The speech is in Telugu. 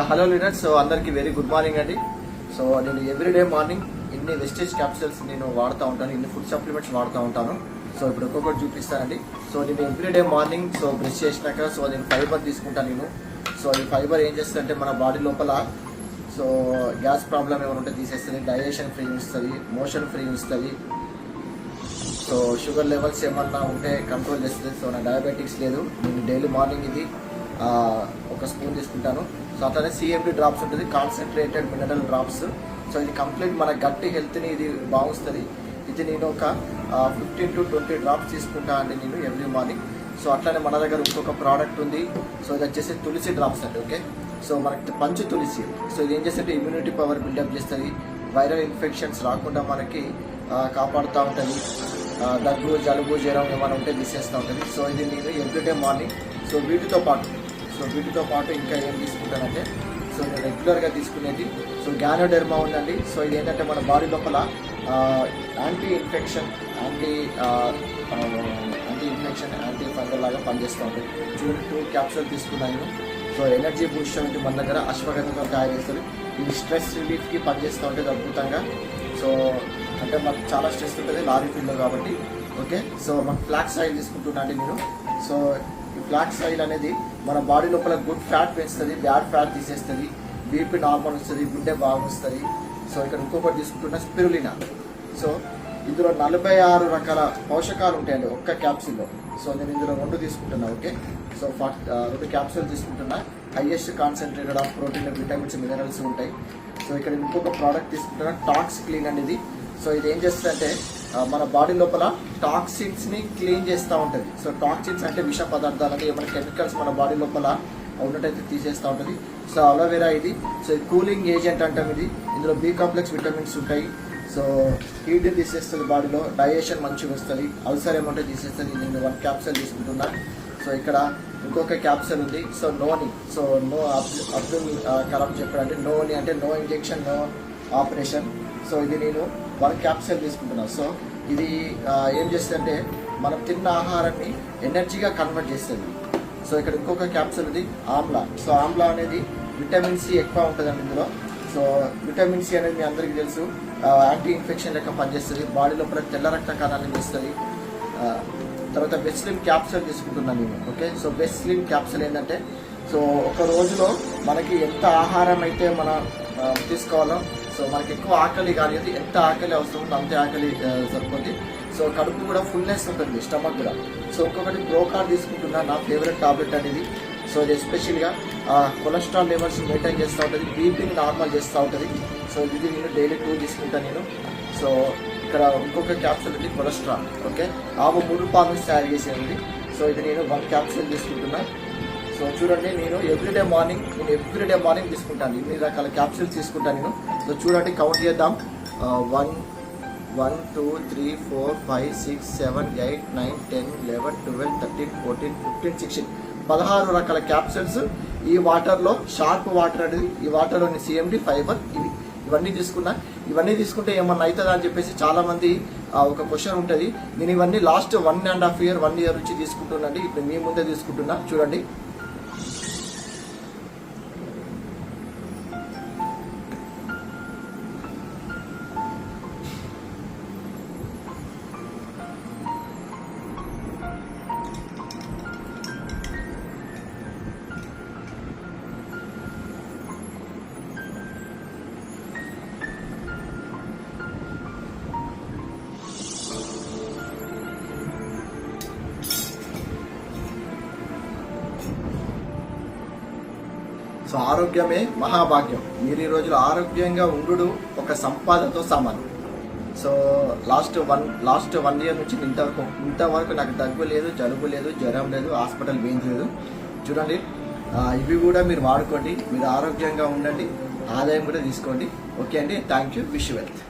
హలో లీడర్ సో అందరికి వెరీ గుడ్ మార్నింగ్ అండి. సో నేను ఎవ్రీడే మార్నింగ్ ఇన్ని వెస్టేజ్ క్యాప్సూల్స్ నేను వాడుతూ ఉంటాను ఇన్ని ఫుడ్ సప్లిమెంట్స్ వాడుతూ ఉంటాను. సో ఇప్పుడు ఒక్కొక్కటి చూపిస్తానండి. సో నేను ఎవ్రీడే మార్నింగ్ సో బ్రష్ చేసినాక సో నేను ఫైబర్ తీసుకుంటాను నేను. సో ఈ ఫైబర్ ఏం చేస్తుందంటే మన బాడీ లోపల సో గ్యాస్ ప్రాబ్లం ఏమైనా ఉంటే తీసేస్తుంది డైజెషన్ ఫ్రీ ఇస్తుంది మోషన్ ఫ్రీ ఇస్తుంది సో షుగర్ లెవెల్స్ ఏమన్నా ఉంటే కంట్రోల్ చేస్తుంది. సో నా డయాబెటిక్స్ లేదు. నేను డైలీ మార్నింగ్ ఇది ఒక స్పూన్ తీసుకుంటాను. సో అట్లనే సిఎండి డ్రాప్స్ ఉంటుంది. కాన్సన్ట్రేటెడ్ మినరల్ డ్రాప్స్ సో ఇది కంప్లీట్ మన గట్టి హెల్త్ని ఇది బాగుస్తుంది ఇది నేను ఒక ఫిఫ్టీన్ టు ట్వంటీ డ్రాప్స్ తీసుకుంటా అండి నేను ఎవ్రీ మార్నింగ్ సో అట్లనే మన దగ్గర ఇంకొక ప్రోడక్ట్ ఉంది. సో ఇది వచ్చేసి తులసి డ్రాప్స్ అండి ఓకే సో మనకి పంచు తులసి. సో ఇది ఏం చేస్తే ఇమ్యూనిటీ పవర్ బిల్డప్ చేస్తుంది. వైరల్ ఇన్ఫెక్షన్స్ రాకుండా మనకి కాపాడుతూ ఉంటుంది. దగ్గు జలుబు జ్వరం ఏమైనా ఉంటే తీసేస్తూ ఉంటుంది. సో ఇది నేను ఎవ్రీడే మార్నింగ్ సో వీటితో పాటు సో వీటితో పాటు ఇంకా ఏం తీసుకుంటానంటే సో నేను రెగ్యులర్గా తీసుకునేది సో గ్యానోడెర్మా ఉందండి. సో ఇది ఏంటంటే మన బాడీ లోపల anti infection anti anti infection anti fungal లాగా పనిచేస్తూ ఉంటుంది చూడండి టూ క్యాప్సూల్ తీసుకున్నాను. సో ఎనర్జీ బూస్ట్ అంటే మన దగ్గర అశ్వగంధతో తయారు చేస్తారు. ఇది స్ట్రెస్ రిలీఫ్కి పనిచేస్తూ ఉంటుంది అద్భుతంగా. సో అంటే మాకు చాలా స్ట్రెస్ ఉంటుంది లారీ ఫీల్డ్లో కాబట్టి. ఓకే? సో మాకు ఫ్లాక్స్ ఆయిల్ తీసుకుంటున్నా అండి నేను. సో బ్లాక్ సాయిల్ అనేది మన బాడీ లోపల గుడ్ ఫ్యాట్ పెంచుతుంది బ్యాడ్ ఫ్యాట్ తీసేస్తుంది బీపీ నార్మల్ వస్తుంది గుండె బాగా సో ఇక్కడ ఇంకొకటి తీసుకుంటున్న స్పిరులినా సో ఇందులో నలభై ఆరు రకాల పోషకాలు ఉంటాయండి ఒక్క క్యాప్సిల్లో సో నేను ఇందులో రెండు తీసుకుంటున్నా ఓకే సో ఫార్ట్ రెండు క్యాప్సూల్ తీసుకుంటున్నా. Highest concentrated of protein vitamins minerals ఉంటాయి. సో ఇక్కడ ఇంకొక ప్రోడక్ట్ తీసుకుంటున్నా టాక్స్ క్లీన్ అనేది. సో ఇది ఏం చేస్తుందంటే మన బాడీ లోపల టాక్సిన్స్ని క్లీన్ చేస్తూ ఉంటుంది. సో టాక్సిన్స్ అంటే విష పదార్థాలని ఏమైనా కెమికల్స్ మన బాడీ లోపల ఉన్నట్టయితే తీసేస్తూ ఉంటుంది. సో అలోవెరా ఇది. సో కూలింగ్ ఏజెంట్ అంటాం ఇది. ఇందులో బి కాంప్లెక్స్ విటమిన్స్ ఉంటాయి. సో హీట్ తీసేస్తుంది బాడీలో. డైజెషన్ మంచిగా వస్తుంది. అల్సర్ ఏమంటే తీసేస్తుంది. నేను వన్ క్యాప్సూల్ తీసుకుంటున్నా. సో ఇక్కడ ఇంకొక క్యాప్సూల్ ఉంది. So noni. So no Abdul Kalam చెప్పాడు అంటే నోని అంటే no injection no operation. So ఇది నేను వన్ క్యాప్సూల్ తీసుకుంటున్నాను సో ఇది ఏం చేస్తుందంటే మనం తిన్న ఆహారాన్ని ఎనర్జీగా కన్వర్ట్ చేస్తుంది. సో ఇక్కడ ఇంకొక క్యాప్సూల్ ఇది ఆమ్లా. సో ఆమ్లా అనేది విటమిన్ సి ఎక్కువ ఉంటుందండి ఇందులో. సో విటమిన్ సి అనేది మీ అందరికీ తెలుసు. యాంటీ ఇన్ఫెక్షన్ లెక్క పనిచేస్తుంది బాడీ లోపల తెల్ల రక్త కణాలను ఇస్తుంది తర్వాత బెస్లిన్ క్యాప్సూల్ తీసుకుంటున్నాను నేను ఓకే? సో బెస్లిన్ క్యాప్సూల్ ఏంటంటే సో ఒక రోజులో మనకి ఎంత ఆహారం అయితే మన తీసుకోవాలో సో మనకి ఎక్కువ ఆకలి కానీ ఎంత ఆకలి అవసరం ఉందో అంతే ఆకలి సరిపోతుంది సో కడుపు కూడా ఫుల్నెస్ ఉంటుంది స్టమక్ కూడా. సో ఇంకొకటి బ్రోకార్ తీసుకుంటున్నా నా ఫేవరెట్ టాబ్లెట్ అనేది. సో ఇది ఎస్పెషల్గా కొలెస్ట్రాల్ లెవెల్స్ మెయింటైన్ చేస్తూ ఉంటుంది బీపీని నార్మల్ చేస్తూ ఉంటుంది. సో ఇది నేను డైలీ టూ తీసుకుంటాను నేను. సో ఇక్కడ ఇంకొక క్యాప్సూల్ ఉంది కొలెస్ట్రాల్ ఓకే ఆవు మూడు పాలు తయారు చేసేది. సో ఇది నేను వన్ క్యాప్సూల్ తీసుకుంటున్నాను సో చూడండి నేను ఎవ్రీడే మార్నింగ్ నేను ఎవ్రీడే మార్నింగ్ తీసుకుంటాను. ఇన్ని రకాల క్యాప్సూల్స్ తీసుకుంటాను నేను. సో చూడండి కౌంట్ చేద్దాం. One one two three four five six seven eight nine ten eleven twelve thirteen fourteen fifteen sixteen పదహారు రకాల క్యాప్సూల్స్ ఈ వాటర్లో షార్ప్ వాటర్ అనేది ఈ వాటర్లోని సిఎండి ఫైబర్ ఇవి. ఇవన్నీ తీసుకున్నా. ఇవన్నీ తీసుకుంటే ఏమన్నా అవుతుందా అని చెప్పేసి చాలామంది ఒక క్వశ్చన్ ఉంటుంది. నేను ఇవన్నీ last one and half year one year నుంచి తీసుకుంటున్నాండి ఇప్పుడు మీ ముందే తీసుకుంటున్నా. చూడండి. సో ఆరోగ్యమే మహాభాగ్యం. మీరు ఈ రోజులు ఆరోగ్యంగా ఉండు ఒక సంపాదనతో సమానం. So last one last one year నుంచి ఇంతవరకు ఇంతవరకు నాకు దగ్గు లేదు జలుబు లేదు జ్వరం లేదు హాస్పిటల్ వేయించ లేదు చూడండి ఇవి కూడా మీరు వాడుకోండి మీరు ఆరోగ్యంగా ఉండండి ఆదాయం కూడా తీసుకోండి. ఓకే అండి థ్యాంక్ యూ విష్ వెల్త్.